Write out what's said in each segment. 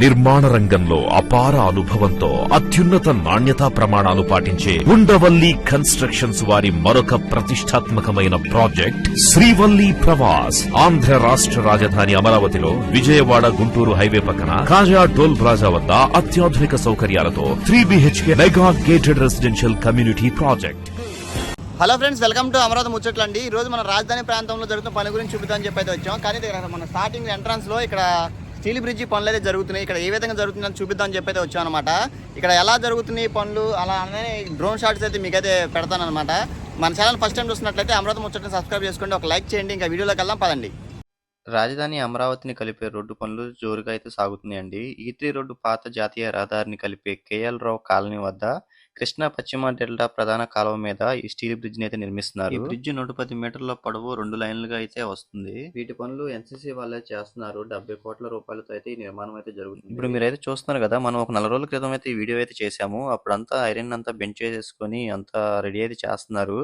నిర్మాణ రంగంలో అపార అనుభవంతో అత్యున్నత నాణ్యతా ప్రమాణాలు పాటించే ఉండవల్లి కన్స్ట్రక్షన్స్ వారి మరొక ప్రతిష్టాత్మకమైన ప్రాజెక్ట్ శ్రీవల్లి ప్రవాస్ ఆంధ్ర రాష్ట్ర రాజధాని అమరావతిలో విజయవాడ గుంటూరు హైవే పక్కన కాజా టోల్ ప్లాజా వద్ద అత్యాధునిక సౌకర్యాలతో three BHK mega gated residential community project. Hello friends welcome to Amaravati ముచ్చట్లు అండి ఈ రోజు మన రాజధాని ప్రాంతంలో జరుగుతున్న పని గురించి చూపుతామని చెప్పి అయితే వచ్చాం. కానీ మన స్టార్టింగ్ ఎంట్రన్స్లో ఇక్కడ స్టీల్ బ్రిడ్జి పనులు అయితే జరుగుతున్నాయి. ఇక్కడ ఏ విధంగా జరుగుతుందని చూపిద్దామని చెప్పి అయితే వచ్చాం అనమాట ఇక్కడ ఎలా జరుగుతున్నాయి పనులు అలా అనే డ్రోన్ షాట్స్ అయితే మీకైతే పెడతానమాట మన ఛానల్ ఫస్ట్ టైం చూసినట్లయితే అమరావతి ముచ్చట్ని సబ్స్క్రైబ్ చేసుకోండి. ఒక లైక్ చేయండి. ఇంకా వీడియోలోకి వెళ్దాం పదండి. రాజధాని అమరావతిని కలిపే రోడ్డు పనులు జోరుగా అయితే సాగుతున్నాయండి. ఈ త్రీ రోడ్డు పాత జాతీయ రహదారిని కలిపే కేఎల్ రావు కాలనీ వద్ద కృష్ణా పశ్చిమ డెల్టా ప్రధాన కాలువ మీద ఈ స్టీల్ బ్రిడ్జ్ అయితే నిర్మిస్తున్నారు. ఈ బ్రిడ్జ్ నూట పది మీటర్ల పొడవు రెండు లైన్లుగా అయితే వస్తుంది. వీటి పనులు ఎన్సీసీ వాళ్ళే చేస్తున్నారు. డెబ్బై కోట్ల రూపాయలతో అయితే ఈ నిర్మాణం అయితే జరుగుతుంది. ఇప్పుడు మీరైతే చూస్తున్నారు కదా మనం ఒక నెల రోజుల క్రితం అయితే ఈ వీడియో అయితే చేసాము అప్పుడంతా ఐరన్ అంతా బెంచ్ చేసేసుకొని అంతా రెడీ అయితే చేస్తున్నారు.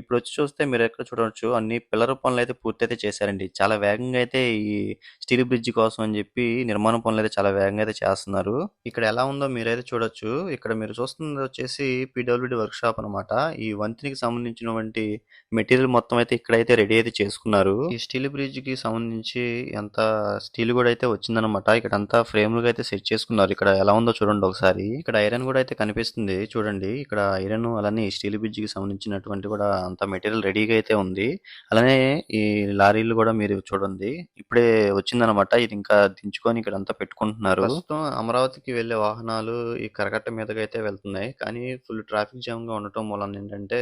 ఇప్పుడు వచ్చి చూస్తే మీరు ఎక్కడ చూడవచ్చు అన్ని పిల్లర్ పనులు అయితే పూర్తి అయితే చేశారండి. చాలా వేగంగా అయితే ఈ స్టీల్ బ్రిడ్జ్ కోసం అని చెప్పి నిర్మాణ పనులు అయితే చాలా వేగంగా అయితే చేస్తున్నారు. ఇక్కడ ఎలా ఉందో మీరైతే చూడొచ్చు. ఇక్కడ మీరు చూస్తున్నది వచ్చేసి పీడబ్ల్యూడి వర్క్ షాప్ అనమాట ఈ వంతెనకి సంబంధించినటువంటి మెటీరియల్ మొత్తం అయితే ఇక్కడైతే రెడీ అయితే చేసుకున్నారు. ఈ స్టీల్ బ్రిడ్జ్కి సంబంధించి ఎంత స్టీల్ కూడా అయితే వచ్చిందనమాట ఇక్కడ అంతా ఫ్రేమ్ లుగా అయితే సెట్ చేసుకున్నారు. ఇక్కడ ఎలా ఉందో చూడండి ఒకసారి. ఇక్కడ ఐరన్ కూడా అయితే కనిపిస్తుంది. చూడండి ఇక్కడ ఐరన్ అలానే ఈ స్టీల్ బ్రిడ్జ్కి సంబంధించినటువంటి కూడా అంత మెటీరియల్ రెడీగా అయితే ఉంది. అలానే ఈ లారీలు కూడా మీరు చూడండి ఇప్పుడే వచ్చిందనమాట ఇది ఇంకా దించుకొని ఇక్కడ అంతా పెట్టుకుంటున్నారు. ప్రస్తుతం అమరావతికి వెళ్ళే వాహనాలు ఈ కరకట్ట మీదగా అయితే వెళ్తున్నాయి. కానీ ఫుల్ ట్రాఫిక్ జామ్గా ఉండటం మూలన ఏంటంటే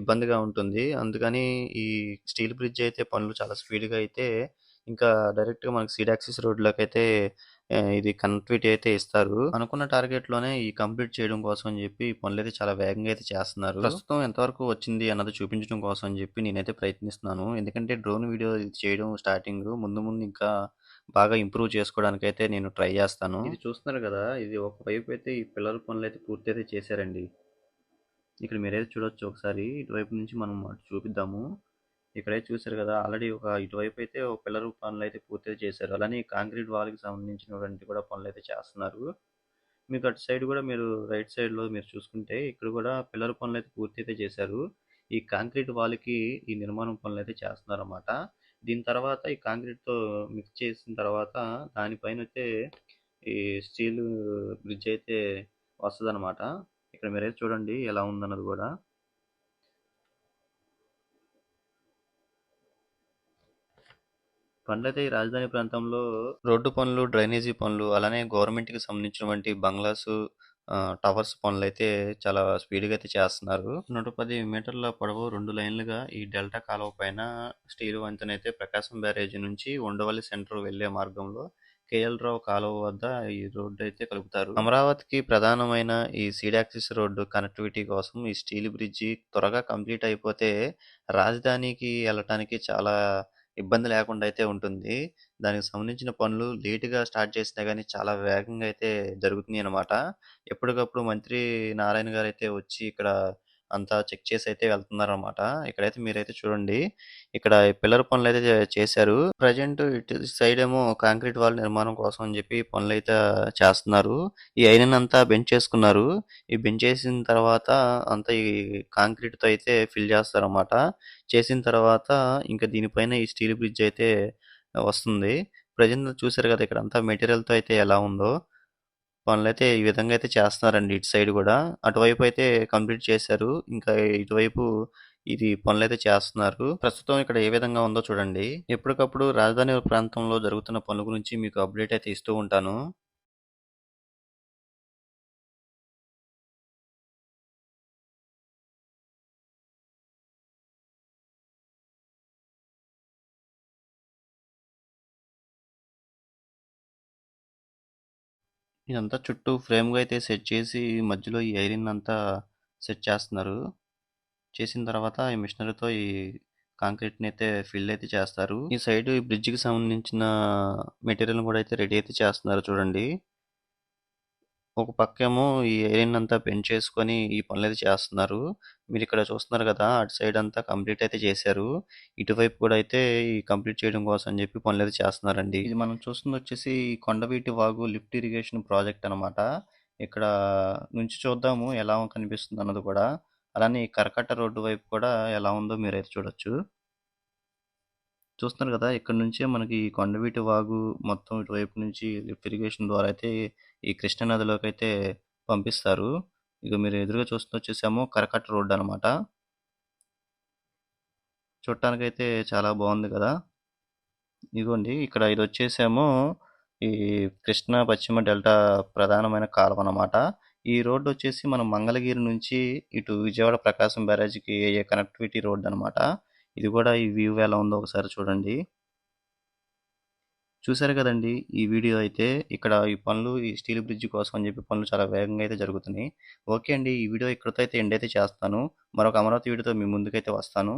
ఇబ్బందిగా ఉంటుంది. అందుకని ఈ స్టీల్ బ్రిడ్జ్ అయితే పనులు చాలా స్పీడ్గా అయితే ఇంకా డైరెక్ట్గా మనకి సీడాక్సిస్ రోడ్లోకి అయితే ఇది కనెక్టివిటీ అయితే ఇస్తారు. అనుకున్న టార్గెట్లోనే ఈ కంప్లీట్ చేయడం కోసం అని చెప్పి పనులు అయితే చాలా వేగంగా అయితే చేస్తున్నారు. ప్రస్తుతం ఎంతవరకు వచ్చింది అన్నది చూపించడం కోసం అని చెప్పి నేనైతే ప్రయత్నిస్తున్నాను. ఎందుకంటే డ్రోన్ వీడియో ఇది చేయడం స్టార్టింగ్ ముందు ముందు ఇంకా బాగా ఇంప్రూవ్ చేసుకోవడానికి అయితే నేను ట్రై చేస్తాను. ఇది చూస్తున్నారు కదా ఇది ఒక వైపు అయితే ఈ పిల్లల పనులు అయితే పూర్తి అయితే చేశారండి. ఇక్కడ మీరైతే చూడొచ్చు ఒకసారి ఇటువైపు నుంచి మనం అటు చూపిద్దాము. ఇక్కడైతే చూశారు కదా ఆల్రెడీ ఒక ఇటువైపు అయితే ఒక పిల్లర్ పనులు అయితే పూర్తి చేశారు. అలానే కాంక్రీట్ వాల్కి సంబంధించినటువంటి కూడా పనులు అయితే చేస్తున్నారు. మీకు అటు సైడ్ కూడా మీరు రైట్ సైడ్లో మీరు చూసుకుంటే ఇక్కడ కూడా పిల్లర్ పనులు అయితే పూర్తి అయితే చేశారు. ఈ కాంక్రీట్ వాల్కి ఈ నిర్మాణం పనులు అయితే చేస్తున్నారన్నమాట. దీని తర్వాత ఈ కాంక్రీట్తో మిక్స్ చేసిన తర్వాత దానిపైన అయితే ఈ స్టీల్ బ్రిడ్జ్ అయితే వస్తుంది ఇక్కడ మీరైతే చూడండి ఎలా ఉందన్నది కూడా. పనులైతే ఈ రాజధాని ప్రాంతంలో రోడ్డు పనులు డ్రైనేజీ పనులు అలానే గవర్నమెంట్కి సంబంధించినటువంటి బంగ్లాసు టవర్స్ పనులు అయితే చాలా స్పీడ్గా అయితే చేస్తున్నారు. నూట పది మీటర్ల పొడవు రెండు లైన్లుగా ఈ డెల్టా కాలువ పైన స్టీల్ వంతెన అయితే ప్రకాశం బ్యారేజ్ నుంచి ఉండవల్లి సెంటర్ వెళ్ళే మార్గంలో కేఎల్ రావు కాలువ వద్ద ఈ రోడ్డు అయితే కలుపుతారు. అమరావతికి ప్రధానమైన ఈ సీడాక్సిస్ రోడ్డు కనెక్టివిటీ కోసం ఈ స్టీల్ బ్రిడ్జి త్వరగా కంప్లీట్ అయిపోతే రాజధానికి వెళ్ళటానికి చాలా ఇబ్బంది లేకుండా అయితే ఉంటుంది. దానికి సంబంధించిన పనులు లేటుగా స్టార్ట్ చేసినా కానీ చాలా వేగంగా అయితే జరుగుతున్నాయి అన్నమాట ఎప్పటికప్పుడు మంత్రి నారాయణ గారు అయితే వచ్చి ఇక్కడ అంతా చెక్ చేసి అయితే వెళ్తున్నారు అనమాట ఇక్కడైతే మీరైతే చూడండి ఇక్కడ పిల్లర్ పనులు అయితే చేశారు. ప్రజెంట్ ఇటు సైడ్ ఏమో కాంక్రీట్ వాల్ నిర్మాణం కోసం అని చెప్పి పనులు అయితే చేస్తున్నారు. ఈ ఐరన్ అంతా బెంచ్ చేసుకున్నారు. ఈ బెంచ్ చేసిన తర్వాత అంతా ఈ కాంక్రీట్తో అయితే ఫిల్ చేస్తారు అన్నమాట చేసిన తర్వాత ఇంకా దీనిపైన ఈ స్టీల్ బ్రిడ్జ్ అయితే వస్తుంది. ప్రజెంట్ చూసారు కదా ఇక్కడ అంతా మెటీరియల్తో అయితే ఎలా ఉందో. పనులు అయితే ఈ విధంగా అయితే చేస్తున్నారండి ఇటు సైడ్ కూడా. అటువైపు అయితే కంప్లీట్ చేశారు. ఇంకా ఇటువైపు ఇది పనులు అయితే చేస్తున్నారు. ప్రస్తుతం ఇక్కడ ఏ విధంగా ఉందో చూడండి. ఎప్పటికప్పుడు రాజధాని ప్రాంతంలో జరుగుతున్న పనుల గురించి మీకు అప్డేట్ అయితే ఇస్తూ ఉంటాను. ఇదంతా చుట్టూ ఫ్రేమ్గా అయితే సెట్ చేసి మధ్యలో ఈ ఐరన్ అంతా సెట్ చేస్తున్నారు. చేసిన తర్వాత ఈ మిషనరీతో ఈ కాంక్రీట్ని అయితే ఫిల్ అయితే చేస్తారు. ఈ సైడ్ ఈ బ్రిడ్జ్కి సంబంధించిన మెటీరియల్ కూడా అయితే రెడీ అయితే చేస్తున్నారు చూడండి. ఒక పక్కేమో ఈ ఏరియాని అంతా పెంచేసుకొని ఈ పనులైతే చేస్తున్నారు. మీరు ఇక్కడ చూస్తున్నారు కదా అటు సైడ్ అంతా కంప్లీట్ అయితే చేశారు. ఇటువైపు కూడా అయితే ఈ కంప్లీట్ చేయడం కోసం అని చెప్పి పనులైతే చేస్తున్నారండి. ఇది మనం చూస్తుందొచ్చేసి Kondaveeti Vagu lift irrigation project అనమాట. ఇక్కడ నుంచి చూద్దాము ఎలా కనిపిస్తుంది అన్నది కూడా. అలానే ఈ కరకట్ట రోడ్డు వైపు కూడా ఎలా ఉందో మీరైతే చూడొచ్చు. చూస్తున్నారు కదా ఇక్కడ నుంచే మనకి ఈ కొండవీటి వాగు మొత్తం ఇటువైపు నుంచి లిఫ్ట్ ఇరిగేషన్ ద్వారా అయితే ఈ కృష్ణా నదిలోకైతే పంపిస్తారు. ఇగో మీరు ఎదురుగా చూస్తుందొచ్చేసేమో కరకట్ట రోడ్డు అనమాట. చూడటానికైతే చాలా బాగుంది కదా ఇదిగోండి ఇక్కడ ఇది వచ్చేసేమో ఈ కృష్ణా పశ్చిమ డెల్టా ప్రధానమైన కాలం అనమాట. ఈ రోడ్డు వచ్చేసి మనం మంగళగిరి నుంచి ఇటు విజయవాడ ప్రకాశం బ్యారేజ్‌కి అయ్యే కనెక్టివిటీ రోడ్ అనమాట. ఇది కూడా ఈ వ్యూ ఎలా ఉందో ఒకసారి చూడండి. చూసారు కదండి ఈ వీడియో అయితే ఇక్కడ ఈ పనులు ఈ స్టీల్ బ్రిడ్జ్ కోసం అని చెప్పి పనులు చాలా వేగంగా అయితే జరుగుతున్నాయి. ఓకే అండి. ఈ వీడియో ఇక్కడితో అయితే ఎండ్ అయితే చేస్తాను. మరొక అమరావతి వీడియోతో మీ ముందుకైతే వస్తాను.